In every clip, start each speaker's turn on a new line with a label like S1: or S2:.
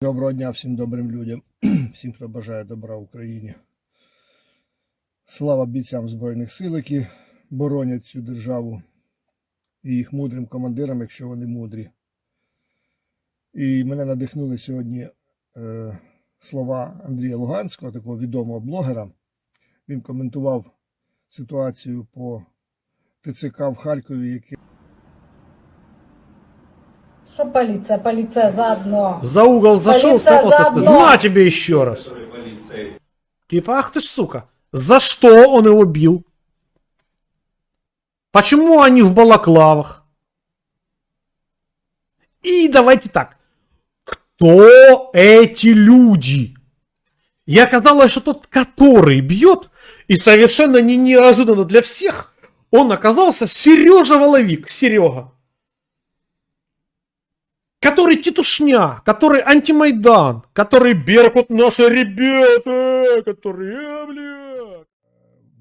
S1: Доброго дня всім добрим людям, всім, хто бажає добра Україні. Слава бійцям Збройних сил, які боронять цю державу і їх мудрим командирам, якщо вони мудрі. І мене надихнули сьогодні е, слова Андрія Луганського, такого відомого блогера. Він коментував ситуацію по ТЦК в Харкові, яке
S2: Что полиция? Полиция заодно.
S3: За угол зашел, столкнулся с. На тебе еще раз. Типа, ах ты ж сука. За что он его бил? Почему они в балаклавах? И давайте так. Кто эти люди? И оказалось, что тот, который бьет, и совершенно не неожиданно для всех, он оказался Сережа Воловик, Серега. Который титушня, который антимайдан, который Беркут наши ребята, которые, бля.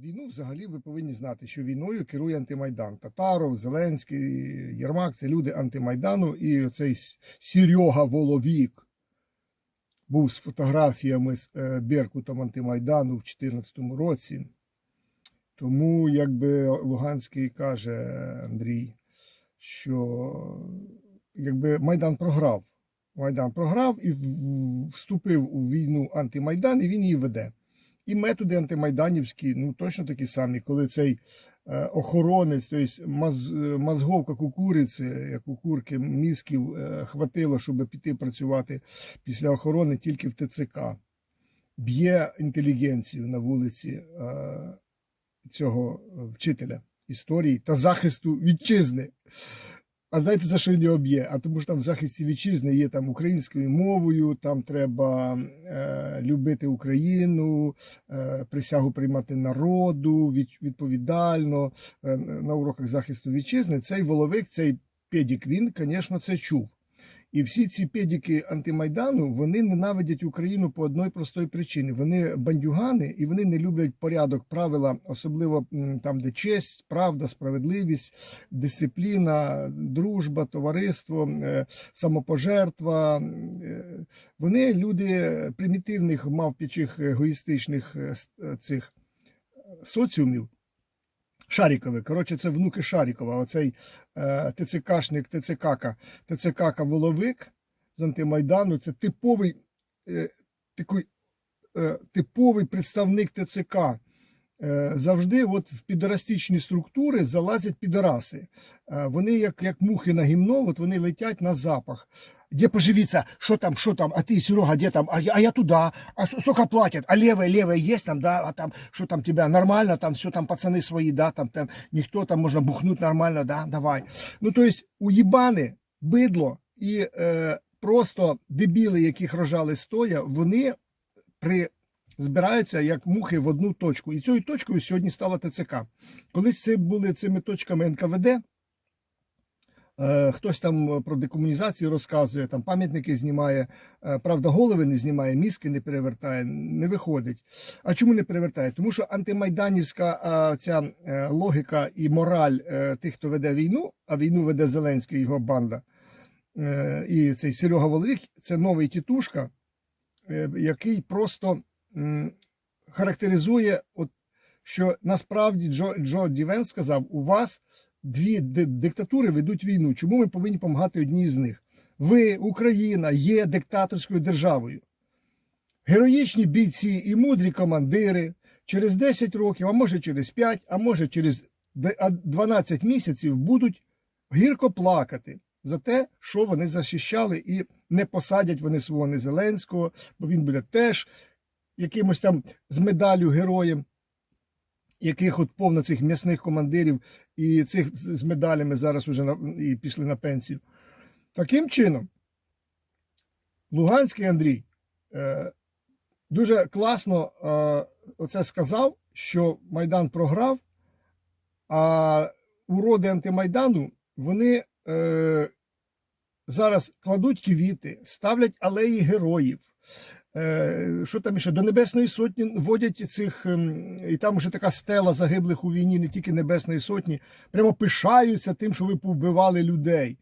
S1: Війну взагалі ви повинні знати, що війною керує антимайдан. Татаров, Зеленський, Єрмак це люди антимайдану. І оцей С- Серега Воловік був з фотографіями з е, Беркутом антимайдану в 2014 році. Тому, якби Луганський каже Андрій, що якби Майдан програв. Майдан програв і вступив у війну антимайдан, і він її веде. І методи антимайданівські, ну точно такі самі, коли цей е, охоронець, тобто маз, е, мозговка кукуриці, як курки, мізків е, хватило, щоб піти працювати після охорони тільки в ТЦК. Б'є інтелігенцію на вулиці цього вчителя історії та захисту вітчизни. А знаєте, за що він його б'є? А тому що там в захисті вітчизни є там українською мовою, там треба е, любити Україну, е, присягу приймати народу від, відповідально е, на уроках захисту вітчизни. Цей воловик, цей педік, він, звісно, це чув. І всі ці педіки антимайдану вони ненавидять Україну по одній простій причині. Вони бандюгани і вони не люблять порядок, правила, особливо там, де честь, правда, справедливість, дисципліна, дружба, товариство, е, самопожертва. Е, Вони люди примітивних, мавпячих, егоїстичних е, цих соціумів. Шарікови, коротше, це внуки Шарікова. Оцей е, ТЦКшник, ТЦКка, ТЦКка Воловик з антимайдану. Це типовий, е, такий, е, типовий представник ТЦК. Е, завжди от в підорастичні структури залазять підораси. Е, вони, як, як мухи на гімно, от вони летять на запах. Где поживиться? Что там, что там? А ты, Серега, где там? А я, а я туда. А сколько платят? А левое, левое есть там, да? А там, что там тебя? Нормально там, все там пацаны свои, да? Там, там никто там можно бухнуть нормально, да? Давай. Ну, то есть, уїбани, бидло і е, просто дебіли, яких рожали стоя, вони при збираються як мухи в одну точку. І цією точкою сьогодні стала ТЦК. Колись це були цими точками НКВД. Е, Хтось там про декомунізацію розказує, там пам'ятники знімає, Е, правда, голови не знімає, мізки не перевертає, не виходить. А чому не перевертає? Тому що антимайданівська ця е, логіка і мораль е, тих, хто веде війну, а війну веде Зеленський його банда, е, і цей Серега Воловік, це новий тітушка, е, який просто характеризує, от, що насправді Джо, Джо Дівен сказав: у вас дві диктатури ведуть війну. Чому ми повинні допомагати одній з них? Ви, Україна, є диктаторською державою. Героїчні бійці і мудрі командири через 10 років, а може через 5, а може через 12 місяців будуть гірко плакати за те, що вони захищали, і не посадять вони свого не Зеленського, бо він буде теж якимось там з медаллю героєм, яких от повно цих м'ясних командирів і цих з медалями зараз уже на, і пішли на пенсію. Таким чином, Луганський Андрій е, дуже класно е, оце сказав, що Майдан програв, а уроди антимайдану вони е, зараз кладуть квіти, ставлять алеї героїв. Е, що там ще до Небесної Сотні водять цих, ем, і там вже така стела загиблих у війні, не тільки Небесної Сотні, прямо пишаються тим, що ви повбивали людей.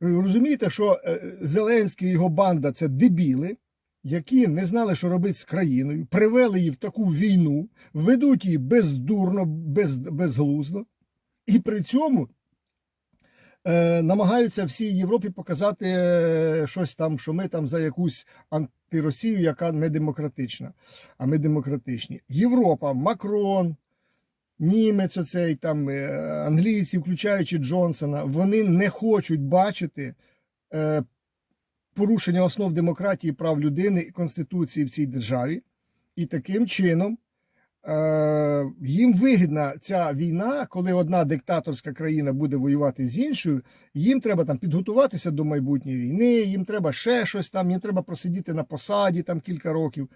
S1: Розумієте, що е, Зеленський і його банда це дебіли, які не знали, що робити з країною, привели її в таку війну, ведуть її бездурно, без, безглуздо, і при цьому намагаються всій Європі показати е, щось там, що ми там за якусь антиросію, яка не демократична, а ми демократичні. Європа, Макрон, німець, оцей там е, англійці, включаючи Джонсона, вони не хочуть бачити е, порушення основ демократії, прав людини і конституції в цій державі. І таким чином е, їм вигідна ця війна, коли одна диктаторська країна буде воювати з іншою. Їм треба там підготуватися до майбутньої війни, їм треба ще щось там, їм треба просидіти на посаді там кілька років.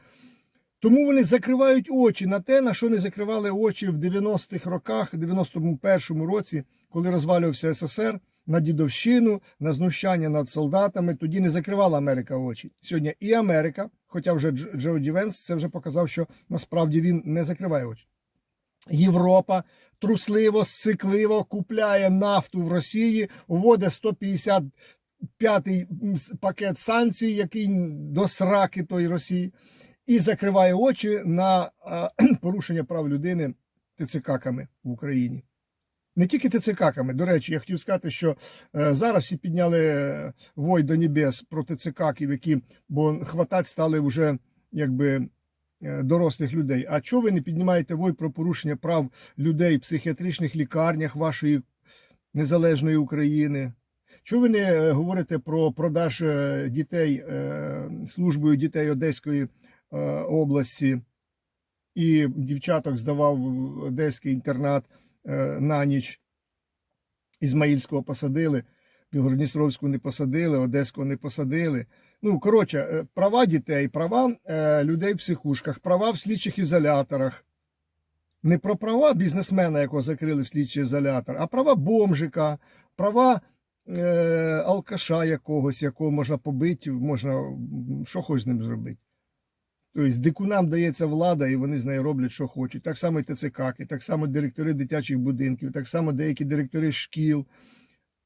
S1: Тому вони закривають очі на те, на що не закривали очі в 90-х роках, в 91-му році, коли розвалювався СССР, на дідовщину, на знущання над солдатами. Тоді не закривала Америка очі. Сьогодні і Америка, хоча вже Дж- Джо Дівенс це вже показав, що насправді він не закриває очі. Європа трусливо, сцикливо купляє нафту в Росії, вводить 155-й пакет санкцій, який до сраки той Росії, і закриває очі на порушення прав людини ТЦК-ками в Україні. Не тільки ТЦК-ками. До речі, я хотів сказати, що е, зараз всі підняли е, вой до небес про ТЦК-ків, які бо хватать стали вже якби е, дорослих людей. А чого ви не піднімаєте вой про порушення прав людей в психіатричних лікарнях вашої незалежної України? Чого ви не говорите про продаж дітей службою дітей Одеської області і дівчаток здавав в Одеський інтернат на ніч? Ізмаїльського посадили, Білгородністровську не посадили, Одеського не посадили. Ну, коротше, е, права дітей, права е, людей в психушках, права в слідчих ізоляторах. Не про права бізнесмена, якого закрили в слідчий ізолятор, а права бомжика, права е, алкаша якогось, якого можна побити, можна що хоч з ним зробити. Тобто дикунам дається влада, і вони з нею роблять, що хочуть. Так само і ТЦК, так само директори дитячих будинків, так само деякі директори шкіл.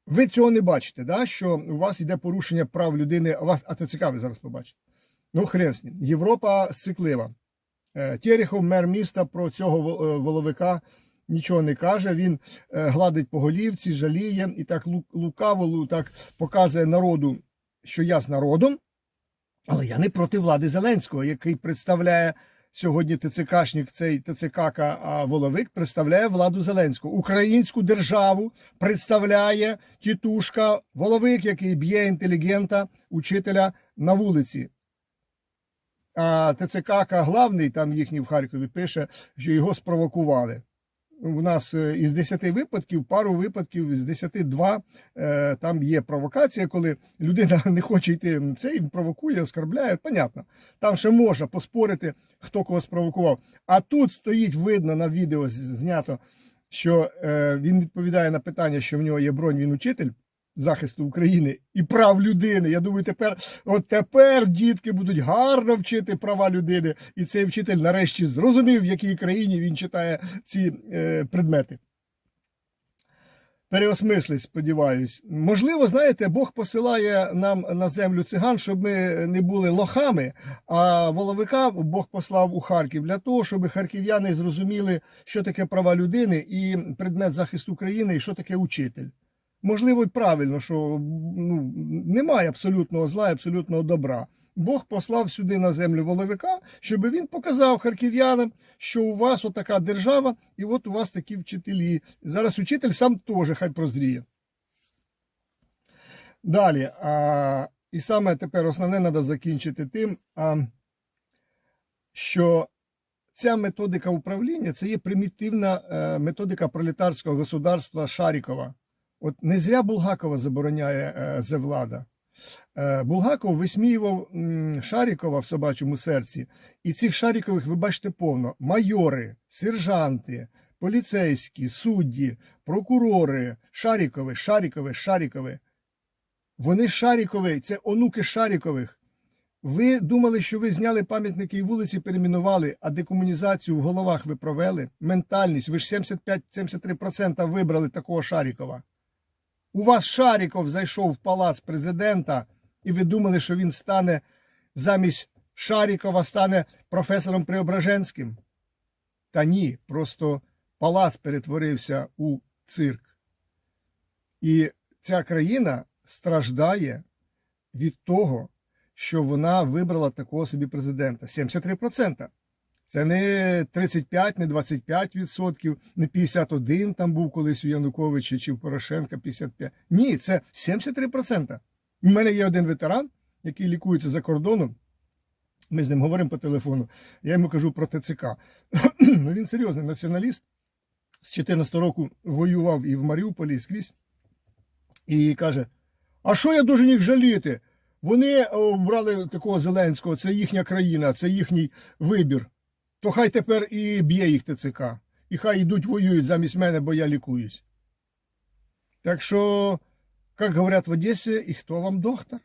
S1: Ви цього не бачите, да? що у вас йде порушення прав людини, а вас, а ТЦК ви зараз побачите. Ну, хрен з ним. Європа сциклива. Е, Терехов, мер міста, про цього е, воловика нічого не каже. Він е, гладить по голівці, жаліє і так лукаво так показує народу, що я з народом, але я не проти влади Зеленського, який представляє сьогодні ТЦКшник, цей ТЦК Воловик представляє владу Зеленського. Українську державу представляє тітушка Воловик, який б'є інтелігента, учителя на вулиці. А ТЦК главний, там їхній в Харкові, пише, що його спровокували. У нас е, із 10 випадків, пару випадків, з 10 два е, там є провокація, коли людина не хоче йти, це і провокує, оскарбляє. Понятно. Там ще можна поспорити, хто кого спровокував. А тут стоїть, видно на відео знято, що е, він відповідає на питання, що в нього є бронь, він учитель захисту України і прав людини. Я думаю, тепер, от тепер дітки будуть гарно вчити права людини, і цей вчитель нарешті зрозумів, в якій країні він читає ці е, предмети. Переосмислить, сподіваюсь. Можливо, знаєте, Бог посилає нам на землю циган, щоб ми не були лохами, а воловика Бог послав у Харків для того, щоб харків'яни зрозуміли, що таке права людини і предмет захисту країни, і що таке учитель. Можливо, й правильно, що ну, немає абсолютного зла і абсолютного добра. Бог послав сюди на землю воловика, щоб він показав харків'янам, що у вас отака держава, і от у вас такі вчителі. Зараз учитель сам теж хай прозріє. Далі. А, і саме тепер основне треба закінчити тим, а, що ця методика управління це є примітивна е, методика пролетарського государства Шарікова. От не зря Булгакова забороняє е, зевлада. Е, Булгаков висміював Шарікова в собачому серці, і цих Шарікових ви бачите повно: майори, сержанти, поліцейські, судді, прокурори, Шарікови, Шарікови, Шарікови. Вони Шарікові, це онуки Шарікових. Ви думали, що ви зняли пам'ятники і вулиці, перейменували, а декомунізацію в головах ви провели? Ментальність, ви ж 75-73% вибрали такого Шарікова. У вас Шаріков зайшов в палац президента, і ви думали, що він стане замість Шарікова стане професором Преображенським? Та ні, просто палац перетворився у цирк. І ця країна страждає від того, що вона вибрала такого собі президента. 73%. Це не 35, не 25 відсотків, не 51 там був колись у Януковича чи в Порошенка 55. Ні, це 73%. У мене є один ветеран, який лікується за кордоном. Ми з ним говоримо по телефону. Я йому кажу про ТЦК. ну, він серйозний націоналіст. З 14 року воював і в Маріуполі, і скрізь. І каже: А що я дуже їх жаліти? Вони обрали такого Зеленського, це їхня країна, це їхній вибір. То хай тепер і б'є їх ТЦК. І хай йдуть воюють замість мене, бо я лікуюсь. Так що, як говорять в Одесі, і хто вам доктор?